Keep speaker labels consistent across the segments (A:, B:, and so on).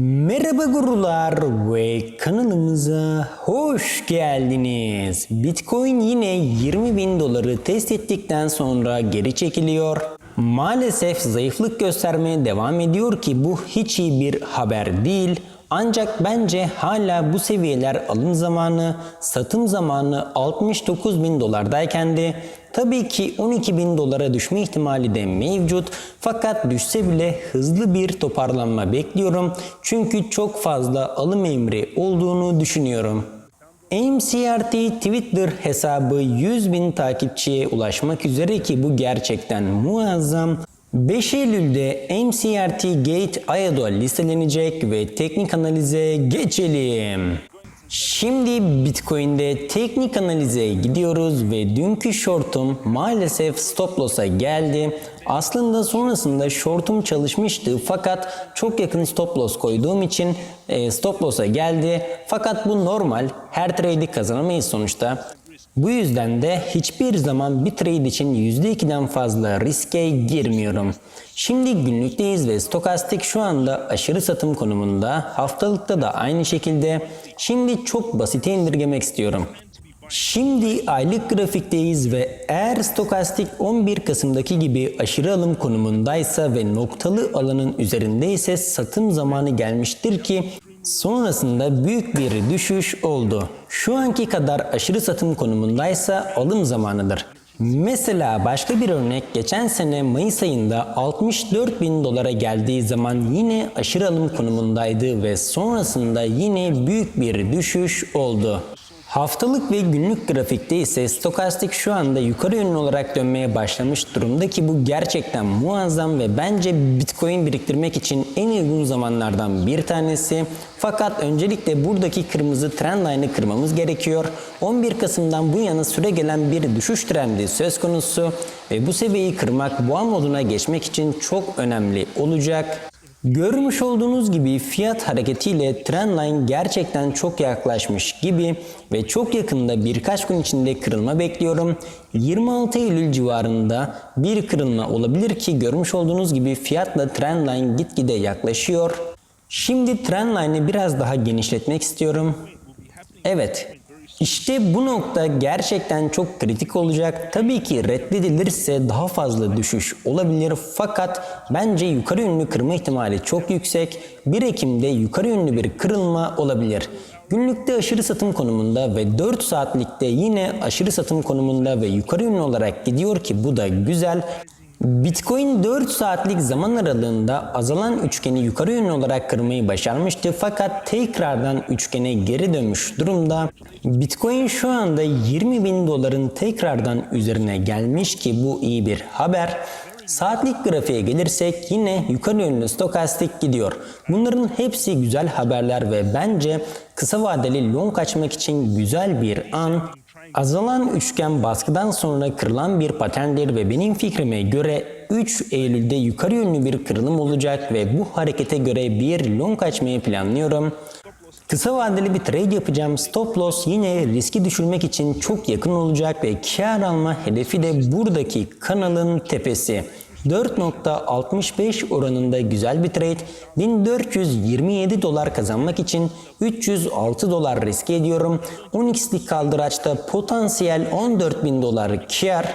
A: Merhaba gurular ve kanalımıza hoş geldiniz. Bitcoin yine 20 bin doları test ettikten sonra geri çekiliyor. Maalesef zayıflık göstermeye devam ediyor ki bu hiç iyi bir haber değil. Ancak bence hala bu seviyeler alım zamanı, satım zamanı 69 bin dolardayken de tabii ki 12 bin dolara düşme ihtimali de mevcut. Fakat düşse bile hızlı bir toparlanma bekliyorum. Çünkü çok fazla alım emri olduğunu düşünüyorum. MCRT Twitter hesabı 100 bin takipçiye ulaşmak üzere ki bu gerçekten muazzam. 5 Eylül'de MCRT Gate Ayado listelenecek ve teknik analize geçelim. Şimdi Bitcoin'de teknik analize gidiyoruz ve dünkü shortum maalesef stop loss'a geldi. Aslında sonrasında shortum çalışmıştı fakat çok yakın stop loss koyduğum için e, stop loss'a geldi. Fakat bu normal. Her trade'i kazanamayız sonuçta. Bu yüzden de hiçbir zaman bir trade için %2'den fazla riske girmiyorum. Şimdi günlükteyiz ve stokastik şu anda aşırı satım konumunda. Haftalıkta da aynı şekilde. Şimdi çok basite indirgemek istiyorum. Şimdi aylık grafikteyiz ve eğer stokastik 11 Kasım'daki gibi aşırı alım konumundaysa ve noktalı alanın üzerindeyse satım zamanı gelmiştir ki Sonrasında büyük bir düşüş oldu. Şu anki kadar aşırı satım konumundaysa alım zamanıdır. Mesela başka bir örnek geçen sene Mayıs ayında 64 bin dolara geldiği zaman yine aşırı alım konumundaydı ve sonrasında yine büyük bir düşüş oldu. Haftalık ve günlük grafikte ise stokastik şu anda yukarı yönlü olarak dönmeye başlamış durumda ki bu gerçekten muazzam ve bence Bitcoin biriktirmek için en uygun zamanlardan bir tanesi. Fakat öncelikle buradaki kırmızı trendline'ı kırmamız gerekiyor. 11 Kasım'dan bu yana süre gelen bir düşüş trendi söz konusu ve bu seviyeyi kırmak boğa moduna geçmek için çok önemli olacak. Görmüş olduğunuz gibi fiyat hareketiyle trendline gerçekten çok yaklaşmış gibi ve çok yakında birkaç gün içinde kırılma bekliyorum. 26 Eylül civarında bir kırılma olabilir ki görmüş olduğunuz gibi fiyatla trendline gitgide yaklaşıyor. Şimdi trendline'ı biraz daha genişletmek istiyorum. Evet, işte bu nokta gerçekten çok kritik olacak. Tabii ki reddedilirse daha fazla düşüş olabilir fakat bence yukarı yönlü kırma ihtimali çok yüksek. 1 Ekim'de yukarı yönlü bir kırılma olabilir. Günlükte aşırı satım konumunda ve 4 saatlikte yine aşırı satım konumunda ve yukarı yönlü olarak gidiyor ki bu da güzel. Bitcoin 4 saatlik zaman aralığında azalan üçgeni yukarı yönlü olarak kırmayı başarmıştı fakat tekrardan üçgene geri dönmüş durumda. Bitcoin şu anda 20 bin doların tekrardan üzerine gelmiş ki bu iyi bir haber. Saatlik grafiğe gelirsek yine yukarı yönlü stokastik gidiyor. Bunların hepsi güzel haberler ve bence kısa vadeli long açmak için güzel bir an. Azalan üçgen baskıdan sonra kırılan bir paterndir ve benim fikrime göre 3 Eylül'de yukarı yönlü bir kırılım olacak ve bu harekete göre bir long açmayı planlıyorum. Kısa vadeli bir trade yapacağım. Stop loss yine riski düşürmek için çok yakın olacak ve kar alma hedefi de buradaki kanalın tepesi. 4.65 oranında güzel bir trade. 1427 dolar kazanmak için 306 dolar riske ediyorum. 10x'lik kaldıraçta potansiyel 14.000 dolar kar.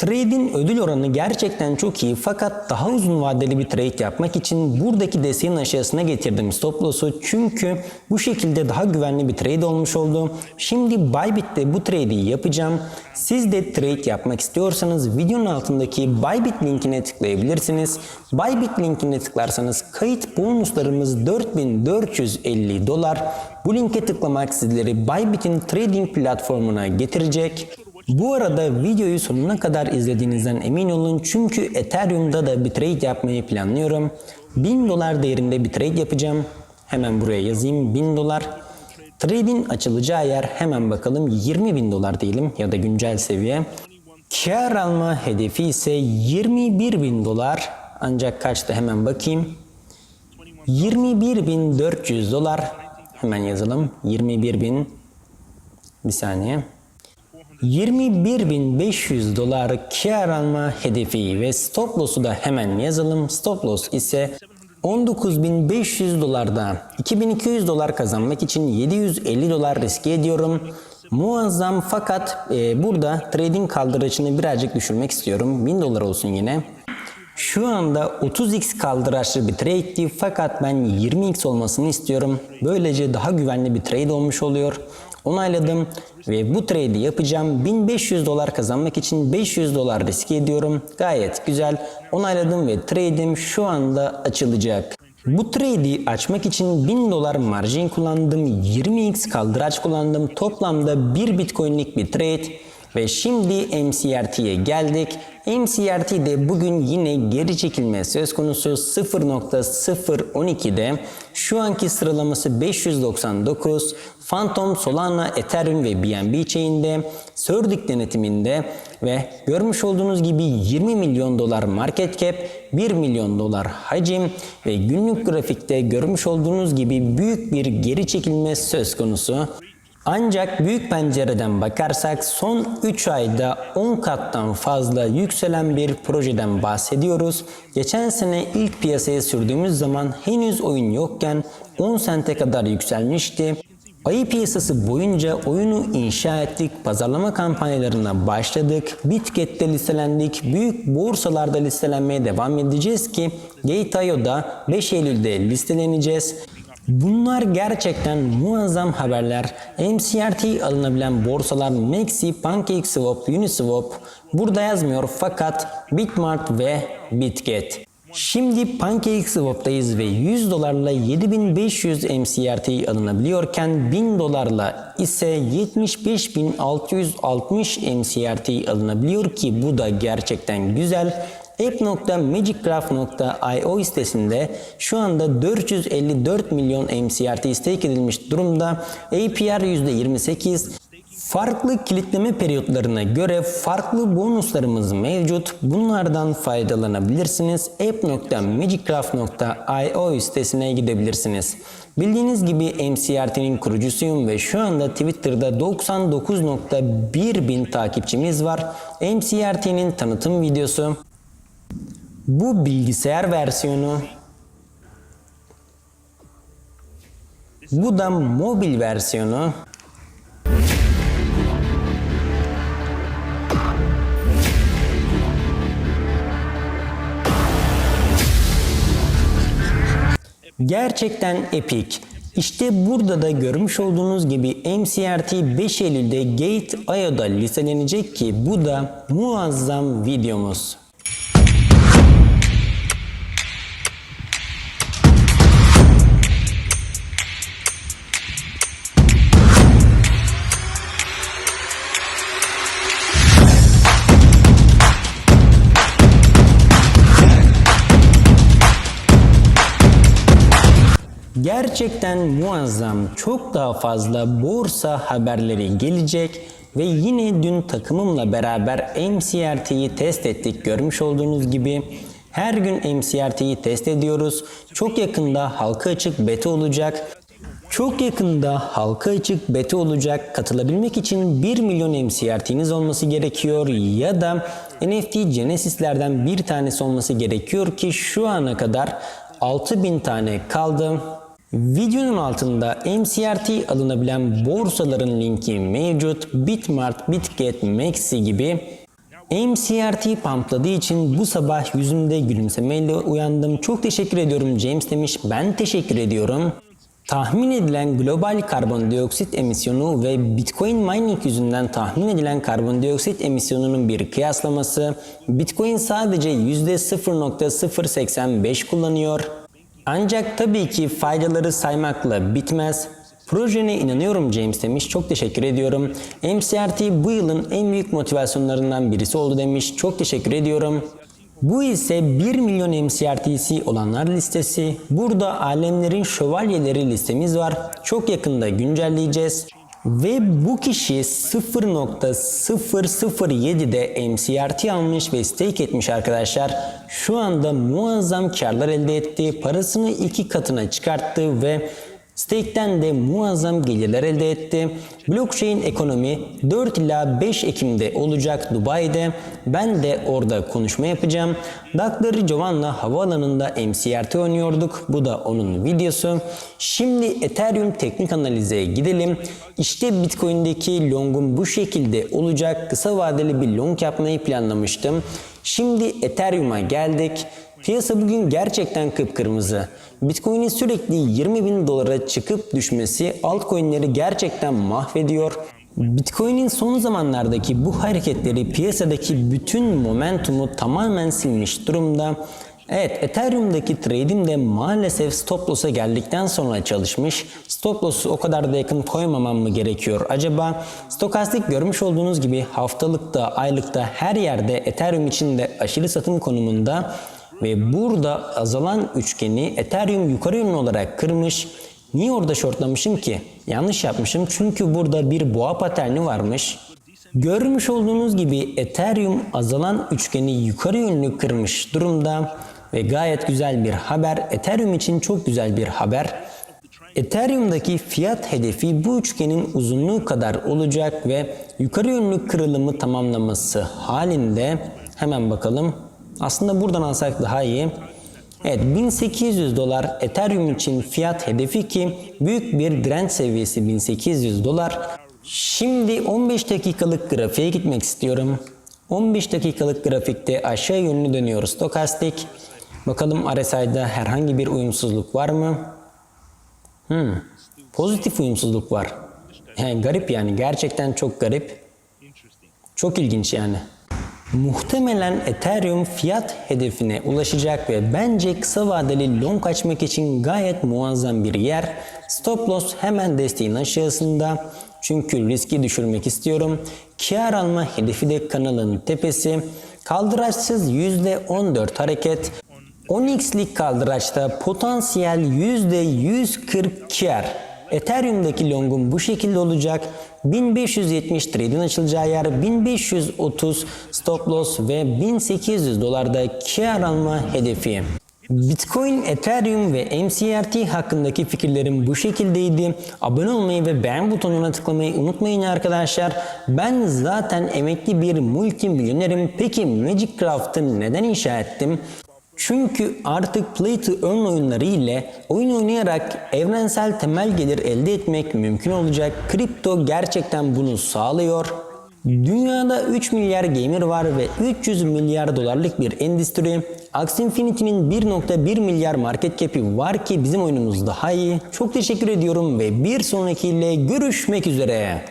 A: Trade'in ödül oranı gerçekten çok iyi fakat daha uzun vadeli bir trade yapmak için buradaki desteğin aşağısına getirdim stop loss'u çünkü bu şekilde daha güvenli bir trade olmuş oldu. Şimdi Bybit'te bu trade'i yapacağım. Siz de trade yapmak istiyorsanız videonun altındaki Bybit linkine tıklayabilirsiniz. Bybit linkine tıklarsanız kayıt bonuslarımız 4450 dolar. Bu linke tıklamak sizleri Bybit'in trading platformuna getirecek. Bu arada videoyu sonuna kadar izlediğinizden emin olun çünkü Ethereum'da da bir trade yapmayı planlıyorum. 1000 dolar değerinde bir trade yapacağım. Hemen buraya yazayım 1000 dolar. Trade'in açılacağı yer hemen bakalım 20 bin dolar diyelim ya da güncel seviye. Kar alma hedefi ise 21 bin dolar. Ancak kaçtı hemen bakayım. 21.400 dolar. Hemen yazalım. 21.000 bir saniye. 21.500 dolar kar alma hedefi ve stop loss'u da hemen yazalım. Stop loss ise 19.500 dolarda 2200 dolar kazanmak için 750 dolar riske ediyorum. Muazzam fakat e, burada trading kaldıraçını birazcık düşürmek istiyorum. 1000 dolar olsun yine. Şu anda 30x kaldıraçlı bir trade'ti fakat ben 20x olmasını istiyorum. Böylece daha güvenli bir trade olmuş oluyor. Onayladım ve bu trade'i yapacağım. 1500 dolar kazanmak için 500 dolar riske ediyorum. Gayet güzel. Onayladım ve trade'im şu anda açılacak. Bu trade'i açmak için 1000 dolar margin kullandım. 20x kaldıraç kullandım. Toplamda 1 bitcoin'lik bir trade. Ve şimdi MCRT'ye geldik. MCRT'de bugün yine geri çekilme söz konusu 0.012'de şu anki sıralaması 599 Phantom, Solana, Ethereum ve BNB chain'de Surdic denetiminde ve görmüş olduğunuz gibi 20 milyon dolar market cap, 1 milyon dolar hacim ve günlük grafikte görmüş olduğunuz gibi büyük bir geri çekilme söz konusu. Ancak büyük pencereden bakarsak son 3 ayda 10 kattan fazla yükselen bir projeden bahsediyoruz. Geçen sene ilk piyasaya sürdüğümüz zaman henüz oyun yokken 10 sente kadar yükselmişti. Ayı piyasası boyunca oyunu inşa ettik, pazarlama kampanyalarına başladık, Bitget'te listelendik, büyük borsalarda listelenmeye devam edeceğiz ki Gate.io'da 5 Eylül'de listeleneceğiz. Bunlar gerçekten muazzam haberler. MCRT alınabilen borsalar Maxi, PancakeSwap, Uniswap burada yazmıyor fakat Bitmart ve Bitget. Şimdi PancakeSwap'tayız ve 100 dolarla 7500 MCRT alınabiliyorken 1000 dolarla ise 75660 MCRT alınabiliyor ki bu da gerçekten güzel. App.magicgraph.io sitesinde şu anda 454 milyon MCRT stake edilmiş durumda. APR %28. Farklı kilitleme periyotlarına göre farklı bonuslarımız mevcut. Bunlardan faydalanabilirsiniz. app.magicgraph.io sitesine gidebilirsiniz. Bildiğiniz gibi MCRT'nin kurucusuyum ve şu anda Twitter'da 99.1 bin takipçimiz var. MCRT'nin tanıtım videosu. Bu bilgisayar versiyonu. Bu da mobil versiyonu. Gerçekten epik. İşte burada da görmüş olduğunuz gibi MCRT 5 Eylül'de Gate.io'da listelenecek ki bu da muazzam videomuz. Gerçekten muazzam çok daha fazla borsa haberleri gelecek ve yine dün takımımla beraber MCRT'yi test ettik görmüş olduğunuz gibi. Her gün MCRT'yi test ediyoruz. Çok yakında halka açık beta olacak. Çok yakında halka açık beta olacak. Katılabilmek için 1 milyon MCRT'niz olması gerekiyor ya da NFT Genesis'lerden bir tanesi olması gerekiyor ki şu ana kadar 6000 tane kaldı. Videonun altında MCRT alınabilen borsaların linki mevcut. Bitmart, Bitget, Maxi gibi. MCRT pampladığı için bu sabah yüzümde gülümsemeyle uyandım. Çok teşekkür ediyorum James demiş. Ben teşekkür ediyorum. Tahmin edilen global karbondioksit emisyonu ve Bitcoin mining yüzünden tahmin edilen karbondioksit emisyonunun bir kıyaslaması. Bitcoin sadece %0.085 kullanıyor. Ancak tabii ki faydaları saymakla bitmez. Projene inanıyorum James demiş. Çok teşekkür ediyorum. MCRT bu yılın en büyük motivasyonlarından birisi oldu demiş. Çok teşekkür ediyorum. Bu ise 1 milyon MCRT'si olanlar listesi. Burada alemlerin şövalyeleri listemiz var. Çok yakında güncelleyeceğiz. Ve bu kişi 0.007'de MCRT almış ve stake etmiş arkadaşlar. Şu anda muazzam karlar elde etti. Parasını iki katına çıkarttı ve Stake'den de muazzam gelirler elde etti. Blockchain ekonomi 4 ila 5 Ekim'de olacak Dubai'de. Ben de orada konuşma yapacağım. Dr. Giovanna havaalanında MCRT oynuyorduk. Bu da onun videosu. Şimdi Ethereum teknik analize gidelim. İşte Bitcoin'deki longum bu şekilde olacak. Kısa vadeli bir long yapmayı planlamıştım. Şimdi Ethereum'a geldik. Piyasa bugün gerçekten kıpkırmızı. Bitcoin'in sürekli 20 bin dolara çıkıp düşmesi altcoin'leri gerçekten mahvediyor. Bitcoin'in son zamanlardaki bu hareketleri piyasadaki bütün momentumu tamamen silmiş durumda. Evet Ethereum'daki trade'im de maalesef stop loss'a geldikten sonra çalışmış. Stop loss'u o kadar da yakın koymamam mı gerekiyor acaba? Stokastik görmüş olduğunuz gibi haftalıkta, aylıkta her yerde Ethereum için de aşırı satım konumunda ve burada azalan üçgeni Ethereum yukarı yönlü olarak kırmış. Niye orada shortlamışım ki? Yanlış yapmışım çünkü burada bir boğa paterni varmış. Görmüş olduğunuz gibi Ethereum azalan üçgeni yukarı yönlü kırmış durumda ve gayet güzel bir haber. Ethereum için çok güzel bir haber. Ethereum'daki fiyat hedefi bu üçgenin uzunluğu kadar olacak ve yukarı yönlü kırılımı tamamlaması halinde hemen bakalım. Aslında buradan alsak daha iyi. Evet 1800 dolar Ethereum için fiyat hedefi ki büyük bir direnç seviyesi 1800 dolar. Şimdi 15 dakikalık grafiğe gitmek istiyorum. 15 dakikalık grafikte aşağı yönlü dönüyor stokastik. Bakalım RSI'da herhangi bir uyumsuzluk var mı? Hmm, pozitif uyumsuzluk var. Yani garip yani gerçekten çok garip. Çok ilginç yani. Muhtemelen Ethereum fiyat hedefine ulaşacak ve bence kısa vadeli long açmak için gayet muazzam bir yer. Stop loss hemen desteğin aşağısında. Çünkü riski düşürmek istiyorum. Kar alma hedefi de kanalın tepesi. Kaldıraçsız %14 hareket. 10x'lik kaldıraçta potansiyel %140 kar. Ethereum'daki longum bu şekilde olacak. 1570 trade'in açılacağı yer 1530 stop loss ve 1800 dolarda kar alma hedefi. Bitcoin, Ethereum ve MCRT hakkındaki fikirlerim bu şekildeydi. Abone olmayı ve beğen butonuna tıklamayı unutmayın arkadaşlar. Ben zaten emekli bir multimilyonerim. Peki Magic Craft'ı neden inşa ettim? Çünkü artık Play to Earn oyunları ile oyun oynayarak evrensel temel gelir elde etmek mümkün olacak. Kripto gerçekten bunu sağlıyor. Dünyada 3 milyar gamer var ve 300 milyar dolarlık bir endüstri. Axie Infinity'nin 1.1 milyar market cap'i var ki bizim oyunumuz daha iyi. Çok teşekkür ediyorum ve bir sonrakiyle görüşmek üzere.